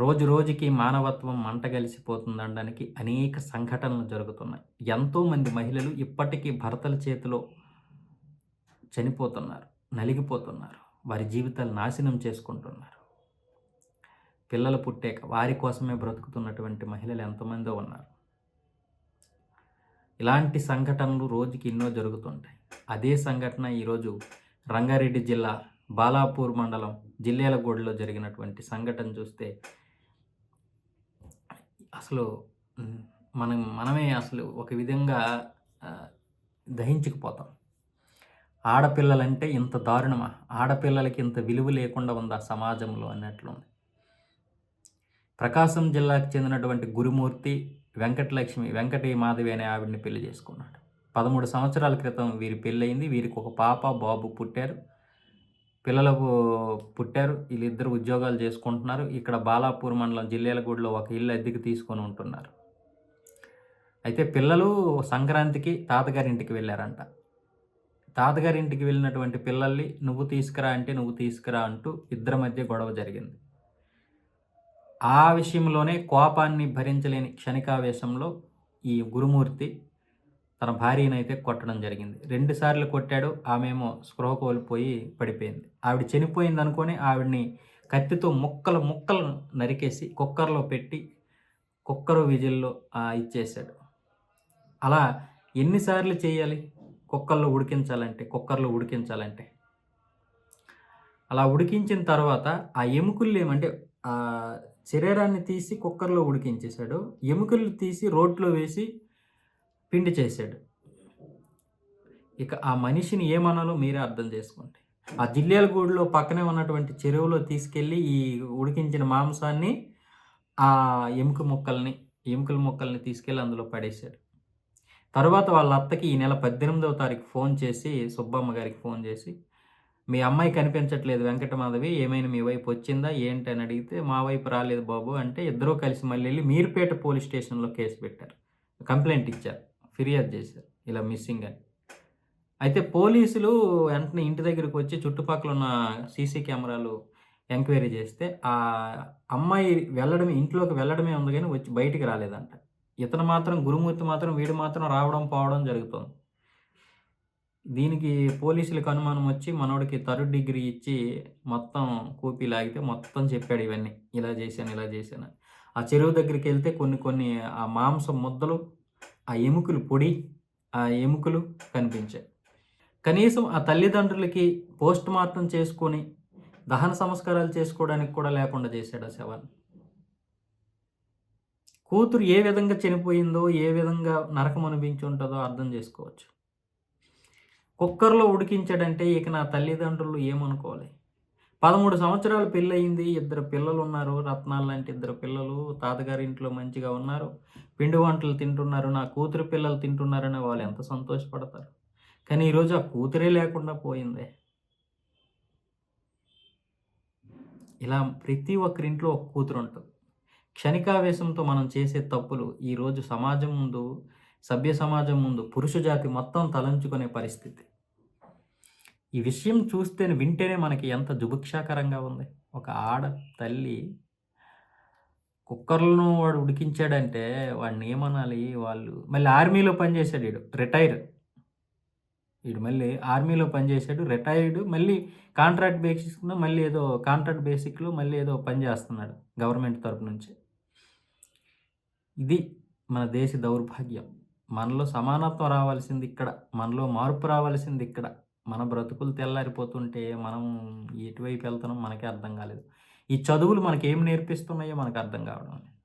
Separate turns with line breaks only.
రోజు రోజుకి మానవత్వం మంటగలిసిపోతుందనడానికి అనేక సంఘటనలు జరుగుతున్నాయి. ఎంతోమంది మహిళలు ఇప్పటికీ భర్తల చేతిలో చనిపోతున్నారు నలిగిపోతున్నారు వారి జీవితాలు నాశనం చేసుకుంటున్నారు. పిల్లలు పుట్టాక వారి కోసమే బ్రతుకుతున్నటువంటి మహిళలు ఎంతమందో ఉన్నారు. ఇలాంటి సంఘటనలు రోజుకి ఎన్నో జరుగుతుంటాయి. అదే సంఘటన ఈరోజు రంగారెడ్డి జిల్లా బాలాపూర్ మండలం జిల్లేలగూడలో జరిగినటువంటి సంఘటన చూస్తే అసలు మనం మనమే అసలు ఒక విధంగా దహించుకుపోతాం. ఆడపిల్లలంటే ఇంత దారుణమా? ఆడపిల్లలకి ఇంత విలువ లేకుండా ఉందా సమాజంలో అన్నట్లుంది. ప్రకాశం జిల్లాకు చెందినటువంటి గురుమూర్తి వెంకటలక్ష్మి వెంకటి మాధవి అనే ఆవిడని పెళ్ళి చేసుకున్నాడు. పదమూడు సంవత్సరాల క్రితం వీరి పెళ్ళయింది. వీరికి ఒక పాప బాబు పుట్టారు. పిల్లలు పుట్టారు వీళ్ళిద్దరు ఉద్యోగాలు చేసుకుంటున్నారు. ఇక్కడ బాలాపూర్ మండలం జిల్లేలగూడలో ఒక ఇల్లు అద్దెకి తీసుకొని ఉంటున్నారు. అయితే పిల్లలు సంక్రాంతికి తాతగారింటికి వెళ్ళారంట. తాతగారింటికి వెళ్ళినటువంటి పిల్లల్ని నువ్వు తీసుకురా అంటే నువ్వు తీసుకురా అంటూ ఇద్దరి మధ్య గొడవ జరిగింది. ఆ విషయంలోనే కోపాన్ని భరించలేని క్షణికావేశంలో ఈ గురుమూర్తి తన భార్యనైతే కొట్టడం జరిగింది. రెండు సార్లు కొట్టాడు ఆమెమో స్పృహ కోల్పోయి పడిపోయింది. ఆవిడ చనిపోయింది అనుకొని ఆవిడని కత్తితో ముక్కలు ముక్కలు నరికేసి కుక్కర్లో పెట్టి కుక్కరు విజిల్లో ఇచ్చేసాడు అలా ఎన్నిసార్లు చేయాలి? కుక్కర్లో ఉడికించాలంటే కుక్కర్లో ఉడికించాలంటే. అలా ఉడికించిన తర్వాత ఆ ఎముకలు ఏమంటే ఆ శరీరాన్ని తీసి కుక్కర్లో ఉడికించేశాడు. ఎముకలు తీసి రోట్లో వేసి పిండి చేశాడు. ఇక ఆ మనిషిని ఏమనాలో మీరే అర్థం చేసుకోండి. ఆ జిల్లేలగూడలో పక్కనే ఉన్నటువంటి చెరువులో తీసుకెళ్ళి ఈ ఉడికించిన మాంసాన్ని ఆ ఎముక ముక్కల్ని ఎముకల ముక్కల్ని తీసుకెళ్ళి అందులో పడేశాడు. తర్వాత వాళ్ళ అత్తకి ఈ నెల పద్దెనిమిదవ తారీఖు ఫోన్ చేసి సుబ్బమ్మ గారికి ఫోన్ చేసి మీ అమ్మాయి కనిపించట్లేదు వెంకటమాధవి ఏమైనా మీ వైపు వచ్చిందా ఏంటి? అని అడిగితే మా వైపు రాలేదు బాబు అంటే ఇద్దరూ కలిసి మళ్ళీ వెళ్ళి మీర్పేట పోలీస్ స్టేషన్లో కేసు పెట్టారు. కంప్లైంట్ ఇచ్చారు. ఫిర్యాదు చేశారు ఇలా మిస్సింగ్ అని. అయితే పోలీసులు వెంటనే ఇంటి దగ్గరికి వచ్చి చుట్టుపక్కల ఉన్న సీసీ కెమెరాలు ఎంక్వైరీ చేస్తే ఆ అమ్మాయి వెళ్ళడమే ఇంట్లోకి వెళ్ళడమే ఉంది కానీ వచ్చి బయటికి రాలేదంట. ఇతను మాత్రం గురుమూర్తి మాత్రం వీడు మాత్రం రావడం పోవడం జరుగుతుంది. దీనికి పోలీసులకు అనుమానం వచ్చి మనోడికి థర్డ్ డిగ్రీ ఇచ్చి మొత్తం కూపీ లాగితే మొత్తం చెప్పాడు ఇవన్నీ. ఇలా చేశాను ఇలా చేశాను ఆ చెరువు దగ్గరికి వెళ్తే కొన్ని కొన్ని ఆ మాంసం ముద్దలు ఆ ఎముకలు పొడి ఆ ఎముకలు కనిపించాయి. కనీసం ఆ తల్లిదండ్రులకి పోస్ట్ మార్టం చేసుకొని దహన సంస్కారాలు చేసుకోవడానికి కూడా లేకుండా చేశాడు ఆ శవాన్ని. కూతురు ఏ విధంగా చనిపోయిందో ఏ విధంగా నరకం అనిపించి ఉంటుందో అర్థం చేసుకోవచ్చు. కుక్కర్లో ఉడికించాడంటే ఇక నా తల్లిదండ్రులు ఏమనుకోవాలి? పదమూడు సంవత్సరాలు పెళ్ళయింది ఇద్దరు పిల్లలు ఉన్నారు రత్నాలు లాంటి ఇద్దరు పిల్లలు తాతగారి ఇంట్లో మంచిగా ఉన్నారు పిండి వంటలు తింటున్నారు నా కూతురు పిల్లలు తింటున్నారని వాళ్ళు ఎంత సంతోషపడతారు. కానీ ఈరోజు ఆ కూతురే లేకుండా పోయిందే. ఇలా ప్రతి ఒక్కరింట్లో ఒక కూతురు ఉంటుంది క్షణికావేశంతో మనం చేసే తప్పులు ఈరోజు సమాజం ముందు సభ్య సమాజం ముందు పురుష జాతి మొత్తం తలంచుకునే పరిస్థితి. ఈ విషయం చూస్తే వింటేనే మనకి ఎంత జుభుక్షాకరంగా ఉంది. ఒక ఆడ తల్లి కుక్కర్లను వాడు ఉడికించాడంటే వాడిని ఏమనాలి? వాళ్ళు మళ్ళీ ఆర్మీలో పనిచేశాడు వీడు రిటైర్. వీడు మళ్ళీ ఆర్మీలో పనిచేశాడు రిటైర్డ్. మళ్ళీ కాంట్రాక్ట్ బేసిస్లో మళ్ళీ ఏదో కాంట్రాక్ట్ బేసిక్లో మళ్ళీ ఏదో పని చేస్తున్నాడు గవర్నమెంట్ తరపు నుంచి. ఇది మన దేశ దౌర్భాగ్యం. మనలో సమానత్వం రావాల్సింది ఇక్కడ మనలో మార్పు రావాల్సింది ఇక్కడ. మన బ్రతుకులు తెల్లారిపోతుంటే మనం ఎటువైపు వెళ్తున్నాం మనకే అర్థం కాలేదు. ఈ చదువులు మనకేం నేర్పిస్తున్నాయో మనకు అర్థం కావడం లేదు.